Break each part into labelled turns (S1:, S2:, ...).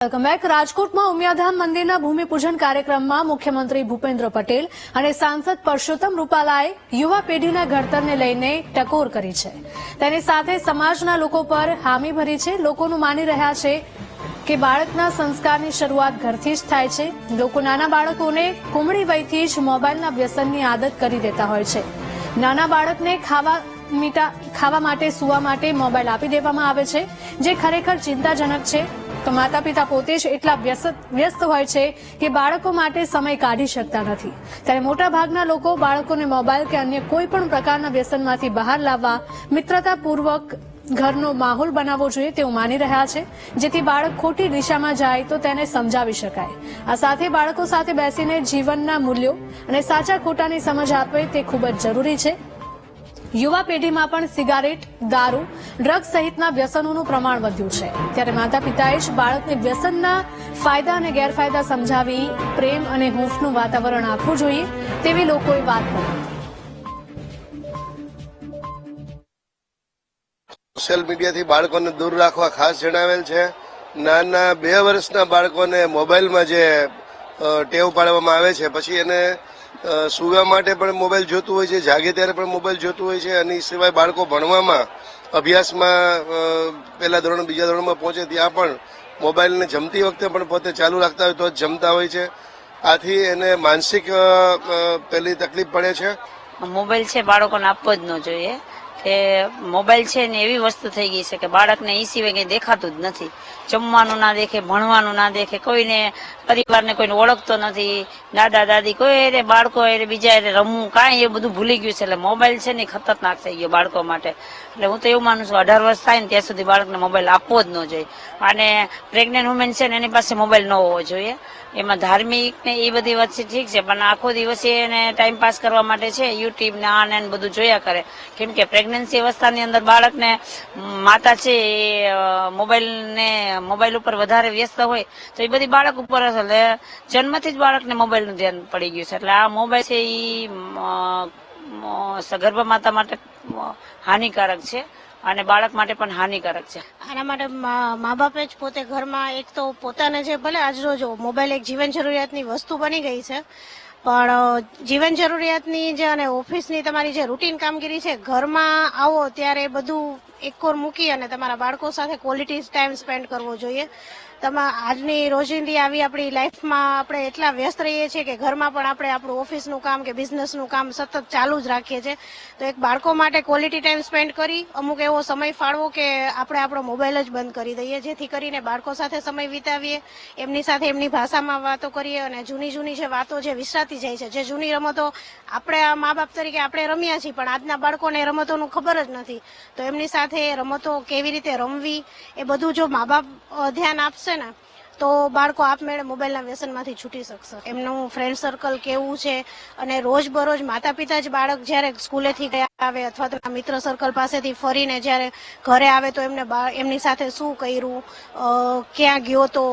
S1: Welcome back. રાજકોટમાં ઉમિયાધામ મંદિરના ભૂમિપૂજન કાર્યક્રમમાં મુખ્યમંત્રી ભૂપેન્દ્ર પટેલ અને સાંસદ પરસોત્તમ રૂપાલાએ યુવા પેઢીના ઘડતરને લઈને ટકોર કરી છે. તેની સાથે સમાજના લોકો પર હામી ભરી છે. લોકોનું માની રહ્યા છે કે બાળકના સંસ્કારની શરૂઆત ઘરથી જ થાય છે. લોકો નાના બાળકોને કુમળી વયથી જ મોબાઈલના વ્યસનની આદત કરી દેતા હોય છે. નાના બાળકને ખાવા મીઠા ખાવા માટે, સુવા માટે મોબાઈલ આપી દેવામાં આવે છે, જે ખરેખર ચિંતાજનક છે. તો માતા પિતા પોતે જ એટલા વ્યસ્ત હોય છે કે બાળકો માટે સમય કાઢી શકતા નથી. ત્યારે મોટા ભાગના લોકો બાળકોને મોબાઈલ કે અન્ય કોઈ પણ પ્રકારના વ્યસનમાંથી બહાર લાવવા મિત્રતાપૂર્વક ઘરનો માહોલ બનાવવો જોઈએ તેવું માની રહ્યા છે. જેથી બાળક ખોટી દિશામાં જાય તો તેને સમજાવી શકાય. આ સાથે બાળકો સાથે બેસીને જીવનના મૂલ્યો અને સાચા ખોટાની સમજ આપે તે ખૂબ જ જરૂરી છે. યુવા પેઢીમાં પણ સિગારેટ, દારૂ ડ્રગ્સ સહિતના વ્યસનોનું પ્રમાણ વધ્યું છે. ત્યારે માતા પિતાએ જ બાળકને વ્યસનના ફાયદા અને ગેરફાયદા સમજાવી, પ્રેમ અને હૂંફનું વાતાવરણ આપવું જોઈએ તેવી લોકોએ વાત કરી.
S2: સોશિયલ મીડિયાથી બાળકોને દૂર રાખવા ખાસ જણાવેલ છે. નાના બે વર્ષના બાળકોને મોબાઈલમાં જે ટેવ પાડવામાં આવે છે, પછી એને સૂવા માટે પણ મોબાઈલ જોતું હોય છે, જાગે ત્યારે પણ મોબાઈલ જોતું હોય છે, અને એ સિવાય બાળકો ભણવામાં, અભ્યાસમાં પહેલા ધોરણ, બીજા ધોરણમાં પહોંચે ત્યાં પણ મોબાઈલને જમતી વખતે પણ પોતે ચાલુ રાખતા હોય તો જ જમતા હોય છે. આથી એને માનસિક પેલી તકલીફ પડે છે.
S3: મોબાઈલ છે, બાળકોને આપવો જ ન જોઈએ. કે મોબાઈલ છે ને એવી વસ્તુ થઈ ગઈ છે કે બાળકને એ સિવાય કઈ દેખાતું જ નથી. જમવાનું ના દેખે, ભણવાનું ના દેખે, કોઈને પરિવારને કોઈને ઓળખતો નથી. દાદા, દાદી કોઈ હારે બાળકો એને બીજા હારે રમવું, કાંઈ એ બધું ભૂલી ગયું છે. એટલે મોબાઈલ છે ને ખતરનાક થઈ ગયો બાળકો માટે. એટલે હું તો એવું માનું છું, અઢાર વર્ષ થાય ને ત્યાં સુધી બાળકને મોબાઈલ આપવો જ ન જોઈએ. અને પ્રેગ્નેન્ટ વુમેન છે ને એની પાસે મોબાઈલ ન હોવો જોઈએ. એમાં ધાર્મિક ને એ બધી વચ્ચે ઠીક છે, પણ આખો દિવસ એને ટાઈમ પાસ કરવા માટે છે યુટ્યુબ ને આ ને બધું જોયા કરે. કેમ કે પ્રેગ્નન્સી અવસ્થાની અંદર બાળકને માતા છે એ મોબાઈલને, મોબાઈલ ઉપર વધારે વ્યસ્ત હોય, તો એ બધી બાળક ઉપર એટલે જન્મથી જ બાળકને મોબાઈલનું ધ્યાન પડી ગયું છે. એટલે આ મોબાઈલ છે એ સગર્ભ માતા માટે હાનિકારક છે અને બાળક માટે પણ હાનિકારક છે.
S4: આના માટે મા બાપે જ પોતે ઘરમાં એક તો પોતાને જે ભલે આજરોજ મોબાઈલ એક જીવન જરૂરિયાતની વસ્તુ બની ગઈ છે પણ જીવન જરૂરિયાતની જે અને ઓફિસની તમારી જે રૂટીન કામગીરી છે, ઘરમાં આવો ત્યારે બધું એકકોર મૂકી અને તમારા બાળકો સાથે ક્વોલિટી ટાઈમ સ્પેન્ડ કરવો જોઈએ. તમા, આજની રોજિંદી આવી આપણી લાઈફમાં આપણે એટલા વ્યસ્ત રહીએ છીએ કે ઘરમાં પણ આપણે આપણું ઓફિસનું કામ કે બિઝનેસનું કામ સતત ચાલુ જ રાખીએ છીએ. તો એક બાળકો માટે ક્વોલિટી ટાઈમ સ્પેન્ડ કરી, અમુક એવો સમય ફાળવો કે આપણે આપણો મોબાઈલ જ બંધ કરી દઈએ. જેથી કરીને બાળકો સાથે સમય વિતાવીએ, એમની સાથે એમની ભાષામાં વાતો કરીએ અને જૂની જૂની જે વાતો જે વિસરાતી જાય છે, જે જૂની રમતો આપણે મા બાપ તરીકે આપણે રમ્યા છીએ, પણ આજના બાળકોને રમતોનું ખબર જ નથી. તો એમની સાથે એ રમતો કેવી રીતે રમવી એ બધું જો મા બાપ ધ્યાન આપશે ને, તો બાળકો આપમેળે મોબાઈલના વ્યસનમાંથી છૂટી શકશે. એમનું ફ્રેન્ડ સર્કલ કેવું છે? અને રોજ બરોજ માતા પિતા જ બાળક જ્યારે સ્કૂલેથી ગયા આવે અથવા તો મિત્ર સર્કલ પાસેથી ફરીને જ્યારે ઘરે આવે તો એમને એમની સાથે શું કર્યું ક્યાં ગયો તો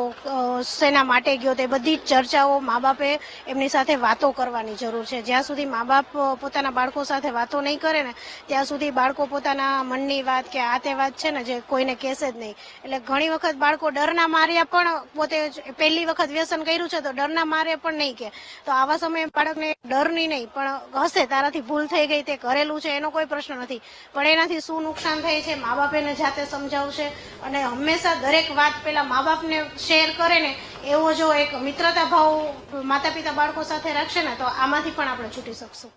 S4: શેના માટે ગયો તો એ બધી જ ચર્ચાઓ મા બાપે એમની સાથે વાતો કરવાની જરૂર છે. જ્યાં સુધી મા બાપ પોતાના બાળકો સાથે વાતો નહીં કરે ને, ત્યાં સુધી બાળકો પોતાના મનની વાત કે આ તે વાત છે ને જે કોઈને કહેશે જ નહીં. એટલે ઘણી વખત બાળકો ડરના માર્યા પણ પોતે પહેલી વખત વ્યસન કર્યું છે તો ડરના મારે પણ નહીં કે. તો આવા સમયે બાળકને ડરની નહીં, પણ હશે, તારાથી ભૂલ થઈ ગઈ તે કરેલું છે એનો કોઈ પ્રશ્ન નથી. પણ એનાથી શું નુકસાન થાય છે મા બાપ એને જાતે સમજાવશે અને હંમેશા દરેક વાત પેલા મા બાપને શેર કરે ને, એવો જો એક મિત્રતા ભાવ માતા પિતા બાળકો સાથે રાખશે ને, તો આમાંથી પણ આપણે છૂટી શકશું.